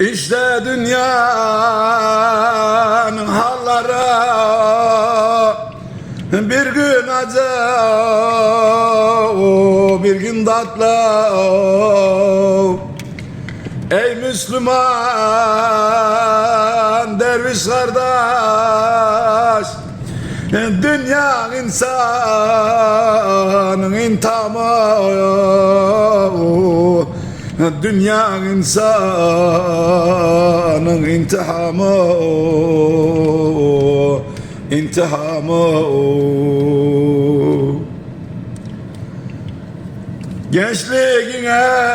İşte dünyanın halları. Bir gün acı bir gün tatlı. Ey Müslüman derviş kardeş Dünya insanın intihamı Dünya insanın intihamı intihamı. Gençliğin elden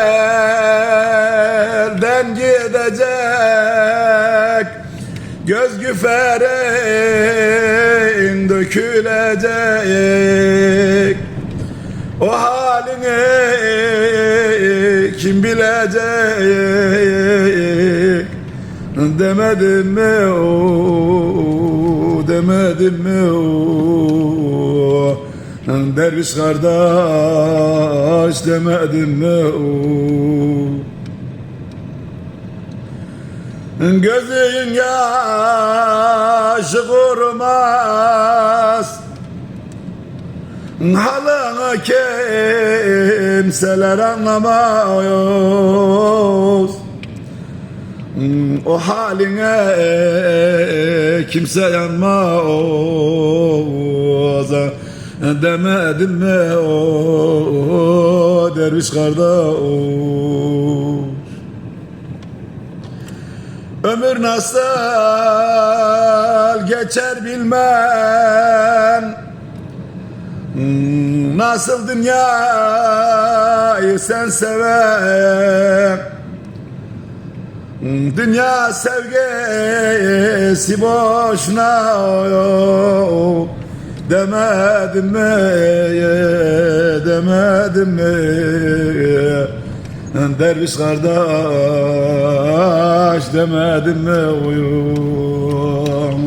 gidecek Göz güferin dökülecek. O halini kim bilecek? Demedim mi o? Demedim mi o? Derviş kardeş demedim mi o? Gözün yaşı kurmaz Halını kimseler anlamaz. O haline kimse yanmaz. Demedim mi o derviş kardeş? Ömür nasıl geçer bilmem. Hmm, Nasıl dünyayı sen sever Dünya sevgisi boşuna Demedim mi, demedim mi? Derviş kardeş demedim mi? Uyum